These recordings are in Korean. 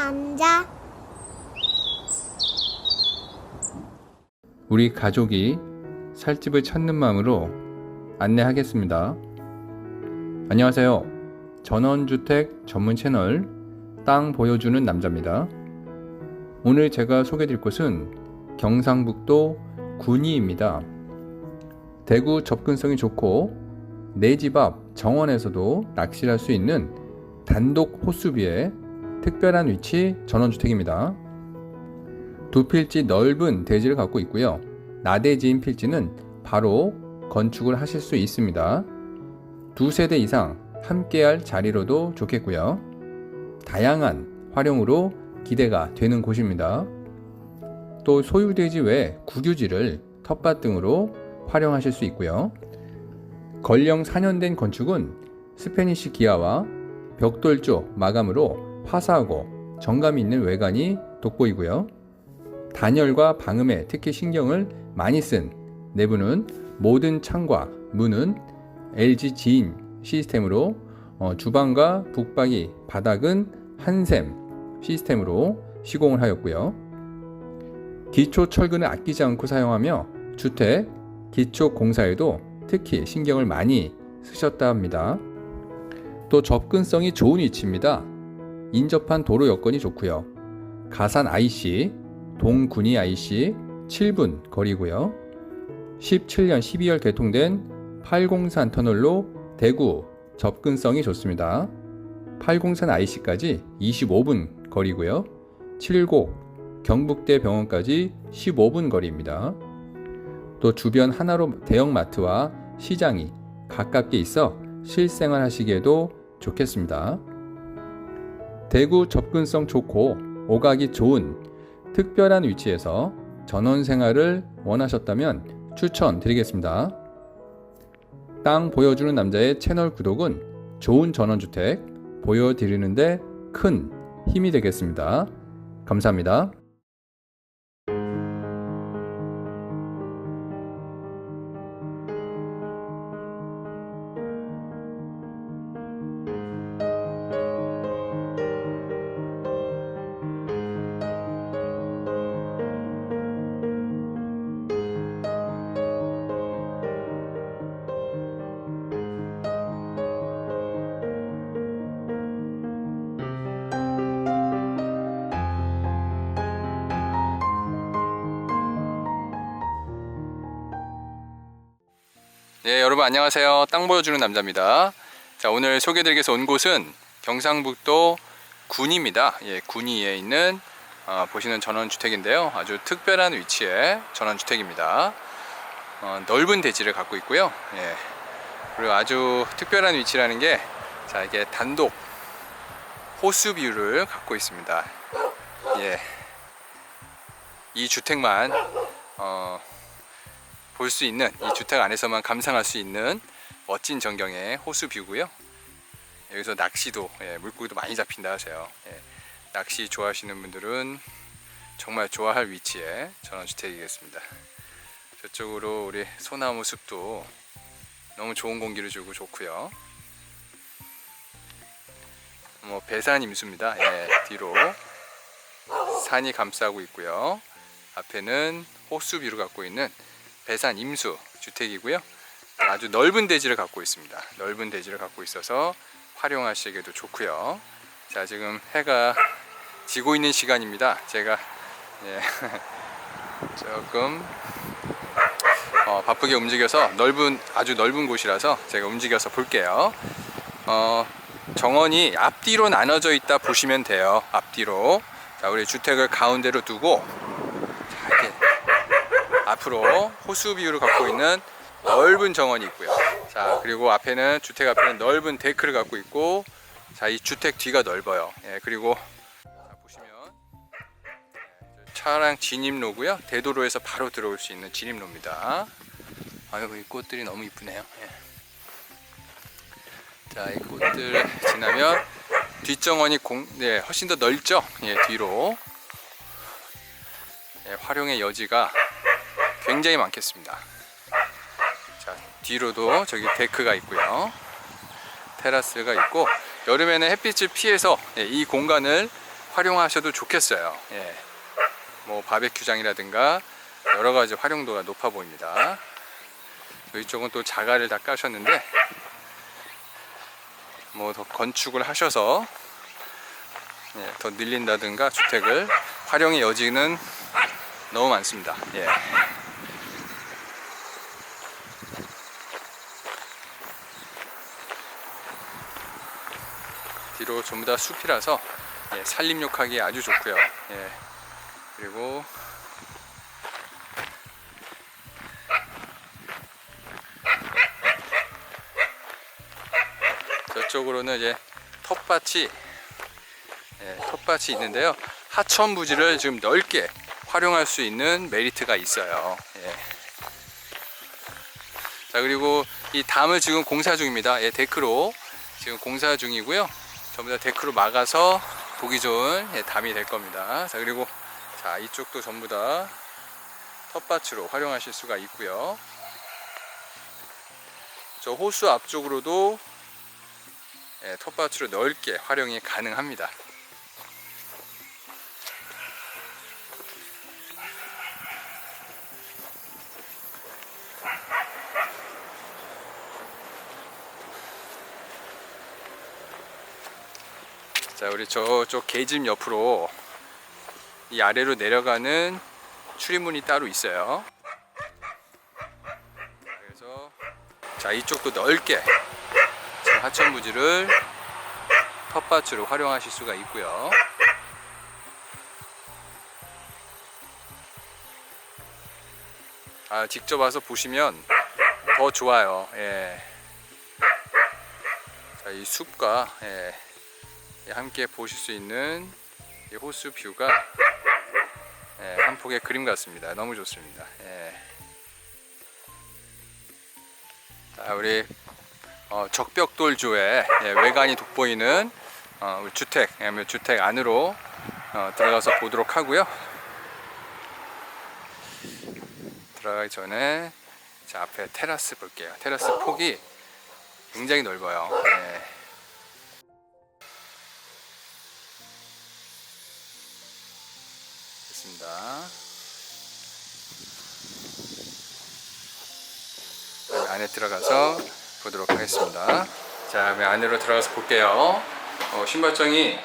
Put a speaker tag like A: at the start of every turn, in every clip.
A: 남자
B: 우리 가족이 살 집을 찾는 마음으로 안내하겠습니다. 안녕하세요. 전원주택 전문 채널 땅 보여주는 남자입니다. 오늘 제가 소개드릴 곳은 경상북도 군위입니다. 대구 접근성이 좋고 내 집 앞 정원에서도 낚시를 할 수 있는 단독 호수비의 특별한 위치 전원주택입니다. 두 필지 넓은 대지를 갖고 있고요. 나대지인 필지는 바로 건축을 하실 수 있습니다. 두 세대 이상 함께할 자리로도 좋겠고요. 다양한 활용으로 기대가 되는 곳입니다. 또 소유대지 외 국유지를 텃밭 등으로 활용하실 수 있고요. 건령 4년 된 건축은 스페니시 기아와 벽돌조 마감으로 화사하고 정감 있는 외관이 돋보이고요. 단열과 방음에 특히 신경을 많이 쓴 내부는 모든 창과 문은 LG 지인 시스템으로 어, 주방과 북박이 바닥은 한샘 시스템으로 시공을 하였고요. 기초 철근을 아끼지 않고 사용하며 주택 기초 공사에도 특히 신경을 많이 쓰셨다 합니다. 또 접근성이 좋은 위치입니다. 인접한 도로 여건이 좋고요. 가산 IC, 동군이 IC 7분 거리고요. 17년 12월 개통된 803 터널로 대구 접근성이 좋습니다. 803 IC까지 25분 거리고요. 7곡 경북대 병원까지 15분 거리입니다. 또 주변 하나로 대형마트와 시장이 가깝게 있어 실생활 하시기에도 좋겠습니다. 대구 접근성 좋고 오가기 좋은 특별한 위치에서 전원 생활을 원하셨다면 추천드리겠습니다. 땅 보여주는 남자의 채널 구독은 좋은 전원주택 보여드리는데 큰 힘이 되겠습니다. 감사합니다. 여러분 안녕하세요. 땅 보여주는 남자입니다. 자, 오늘 소개드리겠서 온 곳은 경상북도 군입니다. 예, 군위에 있는 어, 보시는 전원주택인데요. 아주 특별한 위치의 전원주택입니다. 어, 넓은 대지를 갖고 있고요. 예, 그리고 아주 특별한 위치라는 게 자, 이게 단독 호수 뷰를 갖고 있습니다. 예, 이 주택만 어, 볼 수 있는 이 주택 안에서만 감상할 수 있는 멋진 전경의 호수 뷰고요. 여기서 낚시도 예, 물고기도 많이 잡힌다 하세요. 예, 낚시 좋아하시는 분들은 정말 좋아할 위치에 전원주택이겠습니다. 저쪽으로 우리 소나무 숲도 너무 좋은 공기를 주고 좋고요. 뭐 배산 임수입니다. 예, 뒤로 산이 감싸고 있고요. 앞에는 호수 뷰를 갖고 있는 배산 임수 주택이고요. 아주 넓은 대지를 갖고 있습니다. 넓은 대지를 갖고 있어서 활용하시기에도 좋고요. 자, 지금 해가 지고 있는 시간입니다. 제가 예, 조금 어, 바쁘게 움직여서 넓은 아주 넓은 곳이라서 제가 움직여서 볼게요. 어, 정원이 앞뒤로 나눠져 있다 보시면 돼요. 앞뒤로. 자, 우리 주택을 가운데로 두고 앞으로 호수 비율을 갖고 있는 넓은 정원이 있고요. 자, 그리고 앞에는 주택 앞에는 넓은 데크를 갖고 있고 자, 이 주택 뒤가 넓어요. 예, 그리고 자, 보시면 예, 저 차량 진입로고요. 대도로에서 바로 들어올 수 있는 진입로입니다. 아유, 이 꽃들이 너무 이쁘네요. 예. 자, 이 꽃들 지나면 뒷정원이 공, 네, 훨씬 더 넓죠? 예, 뒤로. 예, 활용의 여지가 굉장히 많겠습니다. 자, 뒤로도 저기 데크가 있고요. 테라스가 있고 여름에는 햇빛을 피해서 예, 이 공간을 활용하셔도 좋겠어요. 예. 뭐 바베큐장이라든가 여러 가지 활용도가 높아 보입니다. 이쪽은 또 자갈을 다 까셨는데 뭐 더 건축을 하셔서 예, 더 늘린다든가 주택을 활용의 여지는 너무 많습니다. 예. 뒤로 전부 다 숲이라서 예, 산림욕하기 아주 좋고요. 예. 그리고 저쪽으로는 이제 텃밭이 예, 텃밭이 있는데요. 하천 부지를 지금 넓게 활용할 수 있는 메리트가 있어요. 예. 자 그리고 이 담을 지금 공사 중입니다. 예, 데크로 지금 공사 중이고요. 전부 다 데크로 막아서 보기 좋은 예, 담이 될 겁니다. 자 그리고 자 이쪽도 전부 다 텃밭으로 활용하실 수가 있고요. 저 호수 앞쪽으로도 예, 텃밭으로 넓게 활용이 가능합니다. 우리 저쪽 계집 옆으로 이 아래로 내려가는 출입문이 따로 있어요. 자, 그래서 자 이쪽도 넓게 하천 부지를 텃밭으로 활용하실 수가 있고요. 아 직접 와서 보시면 더 좋아요. 예. 자, 이 숲과 예, 예, 함께 보실 수 있는 이 호수 뷰가 예, 한 폭의 그림 같습니다. 너무 좋습니다. 예. 자, 우리 어, 적벽돌조의 예, 외관이 돋보이는 어, 우리 주택, 예, 주택 안으로 어, 들어가서 보도록 하고요. 들어가기 전에 자, 앞에 테라스 볼게요. 테라스 폭이 굉장히 넓어요. 예. 됐습니다. 네, 안에 들어가서 보도록 하겠습니다. 자, 안으로 들어가서 볼게요. 어, 신발장이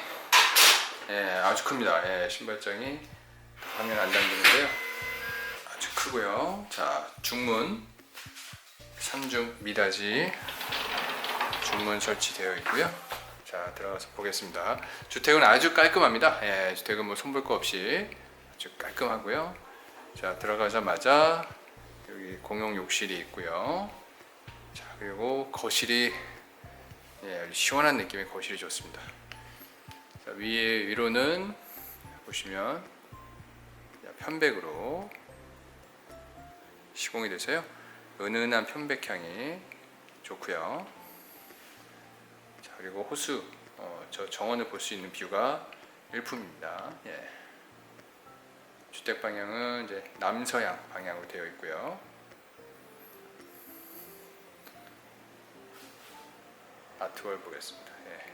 B: 예, 아주 큽니다. 예, 신발장이 화면 안 담기는데요. 아주 크고요. 자, 중문 삼중 미닫이 중문 설치되어 있고요. 자, 들어가서 보겠습니다. 주택은 아주 깔끔합니다. 예, 주택은 뭐 손볼 거 없이 아주 깔끔하고요. 자, 들어가자마자 여기 공용 욕실이 있고요. 자, 그리고 거실이 예, 시원한 느낌의 거실이 좋습니다. 자, 위에 위로는 보시면 편백으로 시공이 돼서요. 은은한 편백향이 좋고요. 자, 그리고 호수 어, 저 정원을 볼 수 있는 뷰가 일품입니다. 예. 주택 방향은 이제 남서향 방향으로 되어 있고요. 아트월 보겠습니다. 예.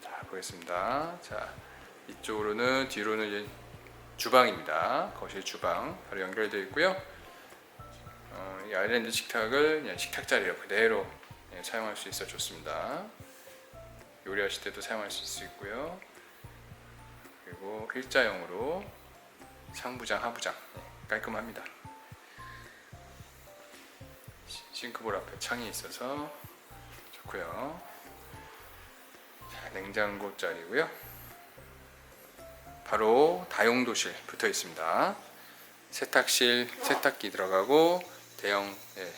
B: 자 보겠습니다. 자 이쪽으로는 뒤로는 이제 주방입니다. 거실 주방 바로 연결되어 있고요. 어, 이 아일랜드 식탁을 식탁 자리로 그대로 예, 사용할 수 있어 좋습니다. 요리하실 때도 사용할 수 있고요. 그리고 일자형으로 상부장, 하부장 예, 깔끔합니다. 시- 싱크볼 앞에 창이 있어서 좋고요. 자, 냉장고 자리고요. 바로 다용도실 붙어 있습니다. 세탁실, 세탁기 들어가고 대형 예,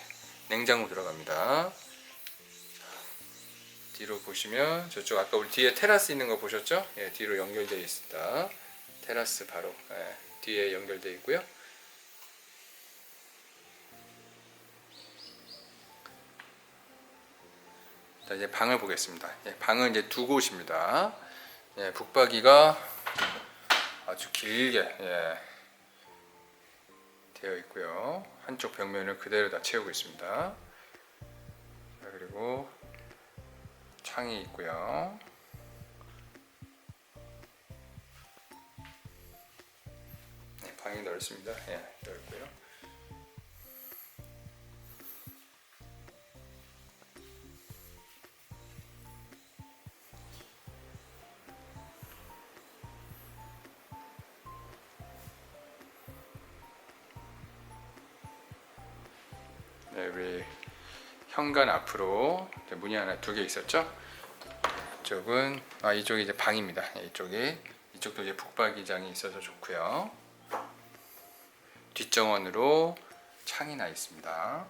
B: 냉장고 들어갑니다. 뒤로 보시면 저쪽 아까 우리 뒤에 테라스 있는 거 보셨죠? 예, 뒤로 연결되어 있습니다. 테라스 바로 예, 뒤에 연결되어 있고요. 자, 이제 방을 보겠습니다. 예, 방은 이제 두 곳입니다. 예, 북박이가 아주 길게 예, 되어 있고요. 한쪽 벽면을 그대로 다 채우고 있습니다. 자, 그리고 창이 있고요. 네, 방이 넓습니다. 예, 넓고요. 네, 우리 현관 앞으로 문이 하나 두 개 있었죠? 이쪽은 아 이쪽이 이제 방입니다. 예, 이쪽이 이쪽도 이제 북박이장이 있어서 좋고요. 뒷정원으로 창이 나 있습니다.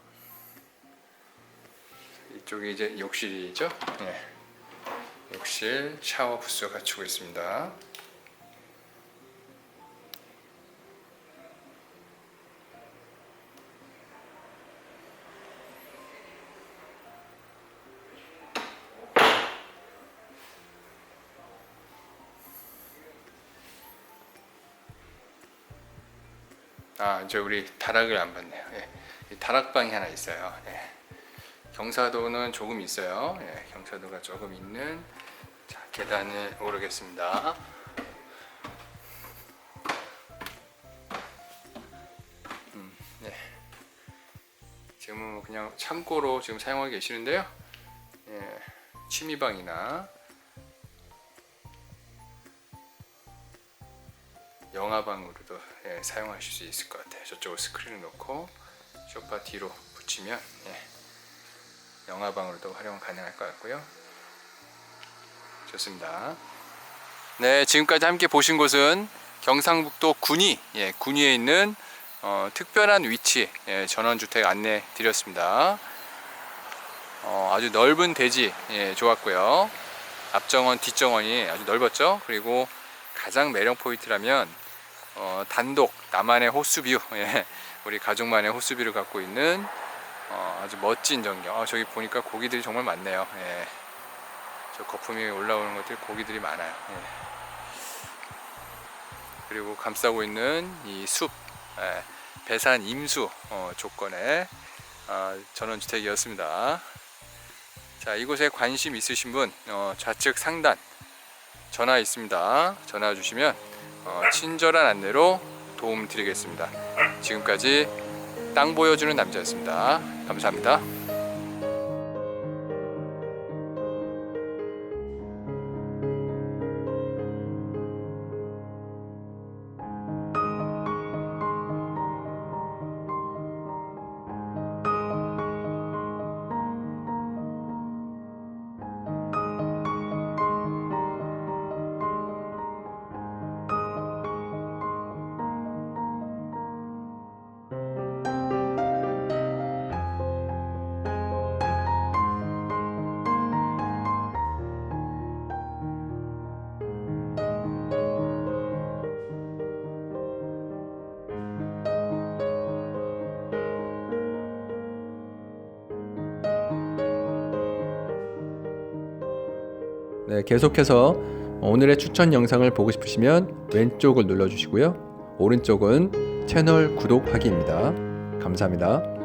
B: 이쪽이 이제 욕실이죠? 예. 욕실 샤워 부스 갖추고 있습니다. 아, 이제 우리 다락을 안 봤네요. 예. 이 다락방이 하나 있어요. 예. 경사도는 조금 있어요. 예. 경사도가 조금 있는 자, 계단을 오르겠습니다. 음, 예. 지금은 뭐 그냥 창고로 지금 사용하고 계시는데요. 예. 취미방이나 영화방으로 사용하실 수 있을 것 같아요. 저쪽을 스크린을 놓고 소파 뒤로 붙이면 예, 영화방으로도 활용 가능할 것 같고요. 좋습니다. 네, 지금까지 함께 보신 곳은 경상북도 군위, 예, 군위에 있는 어, 특별한 위치 예, 전원주택 안내 드렸습니다. 어, 아주 넓은 대지 예, 좋았고요. 앞정원, 뒷정원이 아주 넓었죠. 그리고 가장 매력 포인트라면 어, 단독 나만의 호수뷰, 예, 우리 가족만의 호수뷰를 갖고 있는 어, 아주 멋진 전경. 아, 저기 보니까 고기들이 정말 많네요. 예. 저 거품이 올라오는 것들 고기들이 많아요. 예. 그리고 감싸고 있는 이 숲, 예, 배산 임수 어, 조건의 아, 전원주택이었습니다. 자, 이곳에 관심 있으신 분 어, 좌측 상단 전화 있습니다. 전화 주시면 어, 친절한 안내로 도움 드리겠습니다. 지금까지 땅 보여주는 남자였습니다. 감사합니다.
A: 네, 계속해서 오늘의 추천 영상을 보고 싶으시면 왼쪽을 눌러주시고요. 오른쪽은 채널 구독하기입니다. 감사합니다.